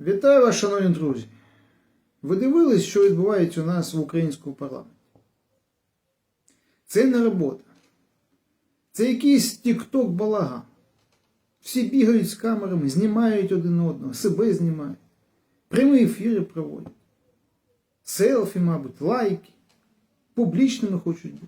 Вітаю вас, шановні друзі. Ви дивились, що відбувається у нас в українському парламенті? Це не робота. Це якийсь тік-ток балаган. Всі бігають з камерами, знімають один одного, себе знімають. Прямі ефіри проводять. Селфі, мабуть, лайки. Публічними хочуть бути.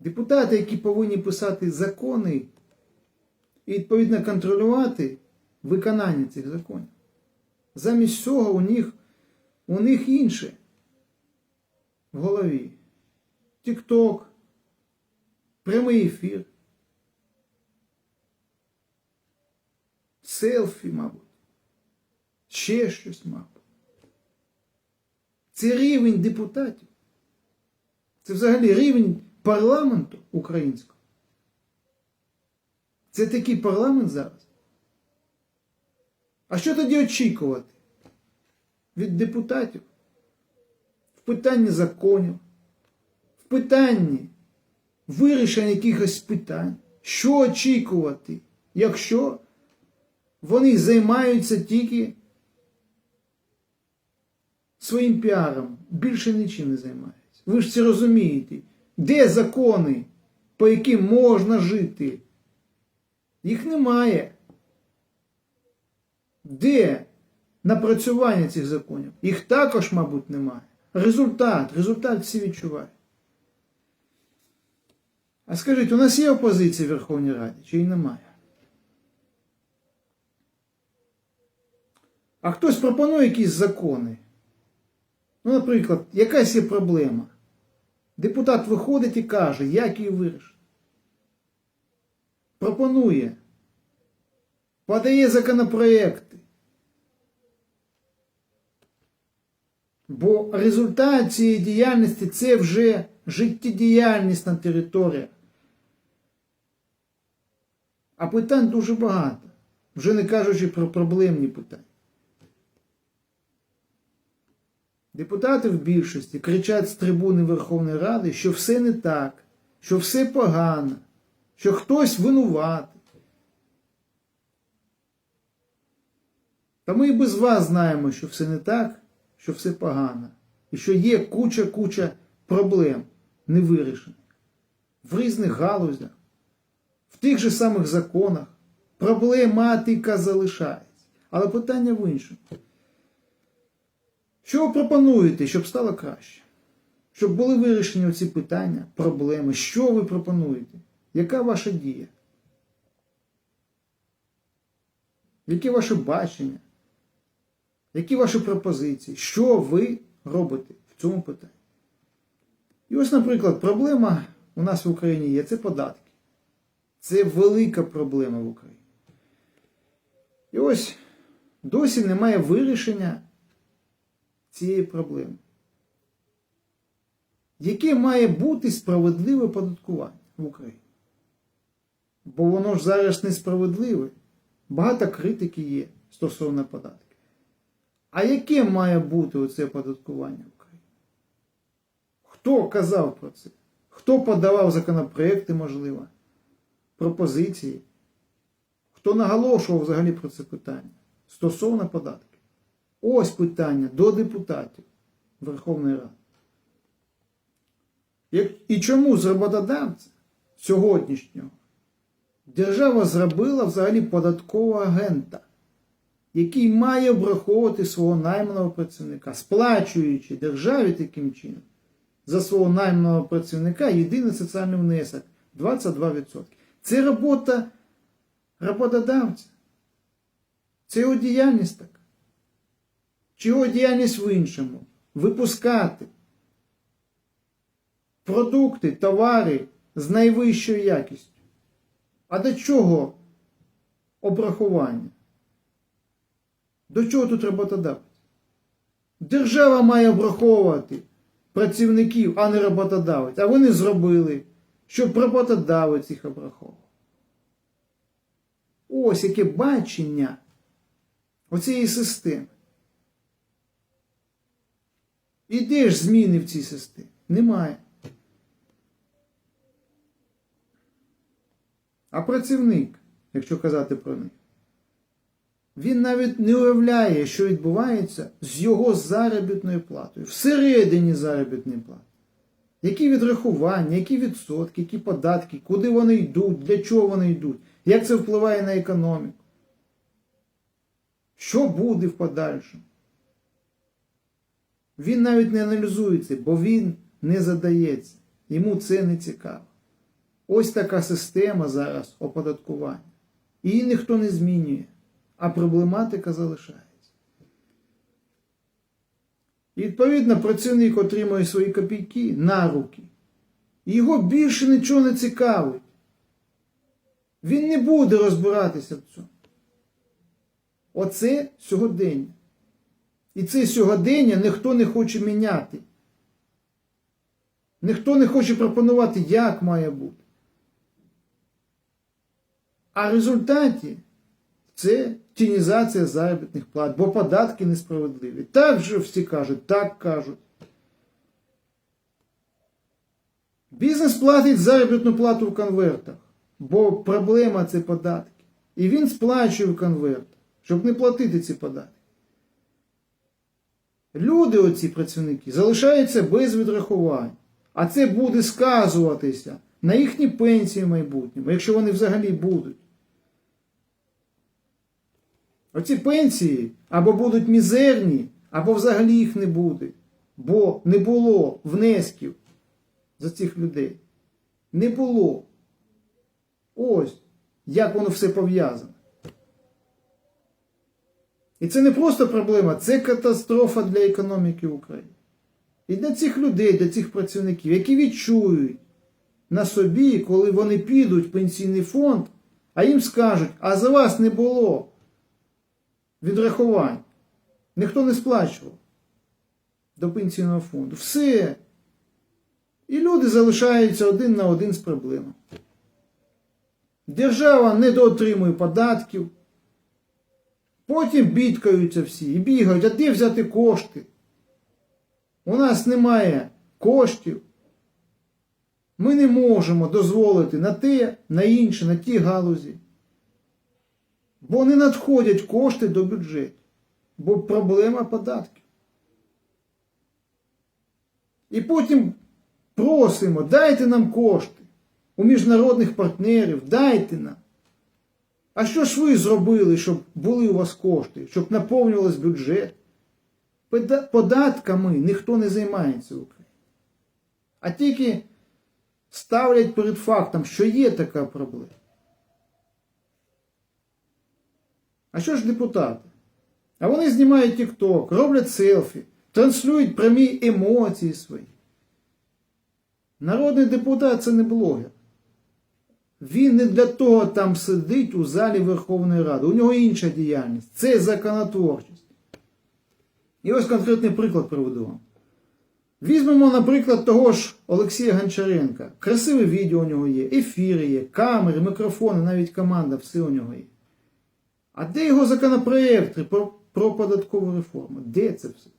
Депутати, які повинні писати закони і відповідно контролювати виконання цих законів. Замість цього у них, у них інше в голові. Тік-ток, прямий ефір, селфі, мабуть, ще щось, мабуть. Це рівень депутатів. Це взагалі рівень парламенту українського. Це такий парламент зараз. А що тоді очікувати від депутатів в питанні законів, в питанні вирішення якихось питань? Що очікувати, якщо вони займаються тільки своїм піаром, більше нічим не займаються? Ви ж це розумієте. Де закони, по яким можна жити? Їх немає. Де напрацювання цих законів? Їх також, мабуть, немає. Результат, результат всі відчувають. А скажіть, у нас є опозиція в Верховній Раді, чи її немає? А хтось пропонує якісь закони. Ну, наприклад, якась є проблема. Депутат виходить і каже, як її вирішити. Пропонує подає законопроекти. Бо результат цієї діяльності це вже життєдіяльність на територіях. А питань дуже багато, вже не кажучи про проблемні питання. Депутати в більшості кричать з трибуни Верховної Ради, що все не так, що все погано, що хтось винуватий. Та ми і без вас знаємо, що все не так, що все погано. І що є куча-куча проблем невирішених. В різних галузях, в тих же самих законах. Проблематика залишається. Але питання в іншому. Що ви пропонуєте, щоб стало краще? Щоб були вирішені ці питання, проблеми? Що ви пропонуєте? Яка ваша дія? Яке ваше бачення? Які ваші пропозиції? Що ви робите в цьому питанні? І ось, наприклад, проблема у нас в Україні є це податки. Це велика проблема в Україні. І ось досі немає вирішення цієї проблеми. Яке має бути справедливе податкування в Україні? Бо воно ж зараз несправедливе. Багато критики є стосовно податків. А яке має бути оце оподаткування в Україні? Хто казав про це? Хто подавав законопроекти, можливо, пропозиції? Хто наголошував взагалі про це питання стосовно податків? Ось питання до депутатів Верховної Ради. І чому з роботодавця сьогоднішнього держава зробила взагалі податкового агента? Який має обраховувати свого найманого працівника, сплачуючи державі таким чином за свого найманого працівника єдиний соціальний внесок 22%. Це робота роботодавця. Це його діяльність така. Чи його діяльність в іншому? Випускати продукти, товари з найвищою якістю. А до чого обрахування? До чого тут роботодавець? Держава має обраховувати працівників, а не роботодавець. А вони зробили, щоб роботодавець їх обраховував. Ось яке бачення оцієї системи. І де ж зміни в цій системі? Немає. А працівник, якщо казати про них, Він навіть не уявляє, що відбувається з його заробітною платою, всередині заробітної плати. Які відрахування, які відсотки, які податки, куди вони йдуть, для чого вони йдуть, як це впливає на економіку. Що буде в подальшому? Він навіть не аналізує це, бо він не задається. Йому це не цікаво. Ось така система зараз оподаткування. Її ніхто не змінює, а проблематика залишається. І відповідно працівник отримує свої копійки на руки. Його більше нічого не цікавить. Він не буде розбиратися в цьому. Оце сьогодення. І це сьогодення ніхто не хоче міняти. Ніхто не хоче пропонувати, як має бути. А в результаті це тінізація заробітних плат, бо податки несправедливі. Так же всі кажуть, так кажуть. Бізнес платить заробітну плату в конвертах, бо проблема це податки. І він сплачує в конверт, щоб не платити ці податки. Люди, оці працівники, залишаються без відрахувань. А це буде сказуватися на їхні пенсії в майбутньому, якщо вони взагалі будуть. Оці пенсії або будуть мізерні, або взагалі їх не буде. Бо не було внесків за цих людей. Не було. Ось як воно все пов'язане. І це не просто проблема, це катастрофа для економіки України. І для цих людей, для цих працівників, які відчують на собі, коли вони підуть в пенсійний фонд, а їм скажуть, а за вас не було відрахувань. Ніхто не сплачував до пенсійного фонду. Все. І люди залишаються один на один з проблемами. Держава не доотримує податків. Потім бідкаються всі і бігають, а де взяти кошти? У нас немає коштів. Ми не можемо дозволити на те, на інше, на ті галузі. Бо не надходять кошти до бюджету. Бо проблема податків. І потім просимо, дайте нам кошти у міжнародних партнерів, дайте нам. А що ж ви зробили, щоб були у вас кошти, щоб наповнювався бюджет? Податками ніхто не займається в Україні. А тільки ставлять перед фактом, що є така проблема. А що ж депутати? А вони знімають TikTok, роблять селфі, транслюють прямі емоції свої. Народний депутат це не блогер. Він не для того там сидить у залі Верховної Ради. У нього інша діяльність. Це законотворчість. І ось конкретний приклад приведу вам. Візьмемо, наприклад, того ж Олексія Гончаренка. Красиве відео у нього є, ефіри є, камери, мікрофони, навіть команда, все у нього є. А де його законопроекти про, про податкову реформу? Де це все?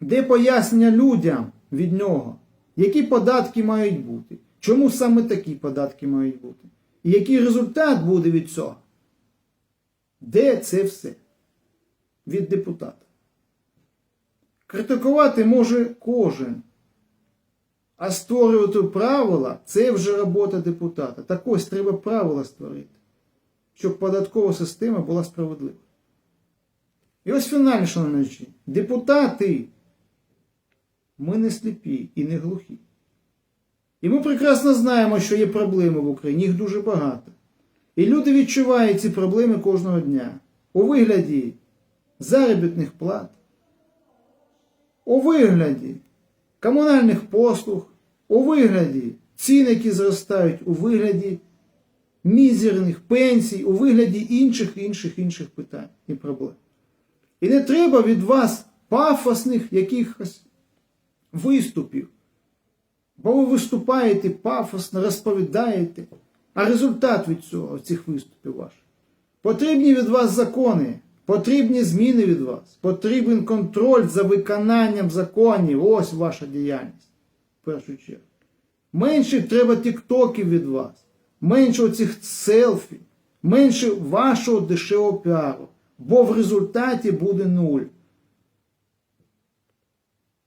Де пояснення людям від нього, які податки мають бути? Чому саме такі податки мають бути? І який результат буде від цього? Де це все? Від депутата. Критикувати може кожен. А створювати правила це вже робота депутата. Так ось треба правила створити, щоб податкова система була справедлива. І ось фінальне, шановні, депутати, ми не сліпі і не глухі. І ми прекрасно знаємо, що є проблеми в Україні, їх дуже багато. І люди відчувають ці проблеми кожного дня у вигляді заробітних плат, у вигляді комунальних послуг, у вигляді цін, які зростають, у вигляді мізерних пенсій, у вигляді інших інших інших питань і проблем. І не треба від вас пафосних якихось виступів. Бо ви виступаєте пафосно, розповідаєте, а результат від цього, цих виступів ваших. Потрібні від вас закони, потрібні зміни від вас, потрібен контроль за виконанням законів. Ось ваша діяльність. В першу чергу. Менше треба тіктоків від вас, менше оцих селфі, менше вашого дешевого піару, бо в результаті буде нуль.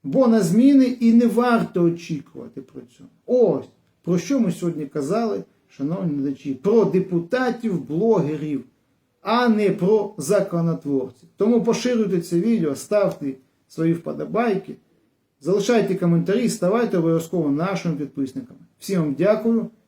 Бо на зміни і не варто очікувати про цьому. Ось про що ми сьогодні казали, шановні глядачі, про депутатів, блогерів, а не про законотворців. Тому поширюйте це відео, ставте свої вподобайки, залишайте коментарі, ставайте обов'язково нашими підписниками. Всім вам дякую